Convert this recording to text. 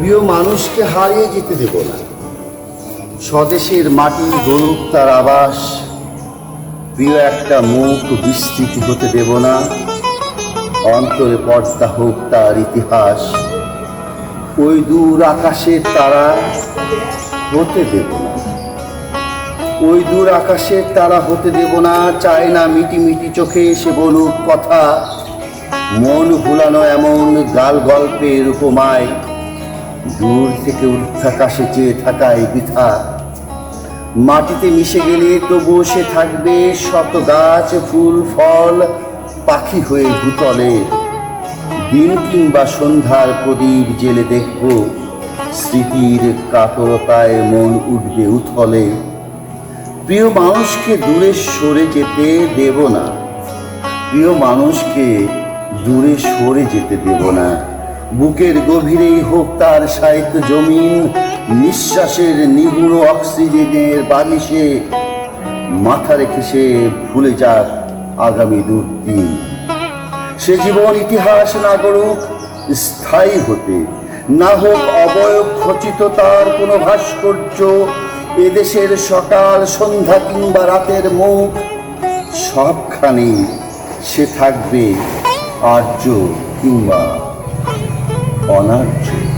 প্রিয় মানুষকে হারিয়ে যেতে দেব না। স্বদেশের মাটি গরুক তার আবাস, প্রিয় একটা মুখ বিস্তৃতি হতে দেব না। অন্তরে পর্দা হোক তার ইতিহাস, ওই দূর আকাশের তারা হতে দেব না। ওই দূর আকাশের তারা হতে দেব না, চায় না মিটি মিটি চোখে এসে বলুক কথা। মন ভুলানো এমন গাল গল্পের উপমায় দূর থেকে ঊর্ধ্বাকাশে চেয়ে থাকায় বৃথা। মাটিতে মিশে গেলে তবুও সে থাকবে শত গাছ, ফুল, ফল, পাখি হয়ে ভূতলে। দিন কিংবা সন্ধ্যার প্রদীপ জেলে দেখব, স্মৃতির কাতরতায় মন উঠবে উথলে। প্রিয় মানুষকে দূরে সরে যেতে দেব না। প্রিয় মানুষকে দূরে সরে যেতে দেব না। বুকের গভীরেই হোক তার সাহিত্য জমিন, নিঃশ্বাসের নিগুড় অক্সিজেনের বালিশে মাথা রেখে সে ভুলে যাক আগামী দুর্দিন। সে জীবন ইতিহাস না গড়ুক স্থায়ী হতে। না হোক অবয়ব খচিত তার কোনো ভাস্কর্য, এদেশের সকাল, সন্ধ্যা কিংবা রাতের মুখ সবখানে সে থাকবে আর্য কিংবা honor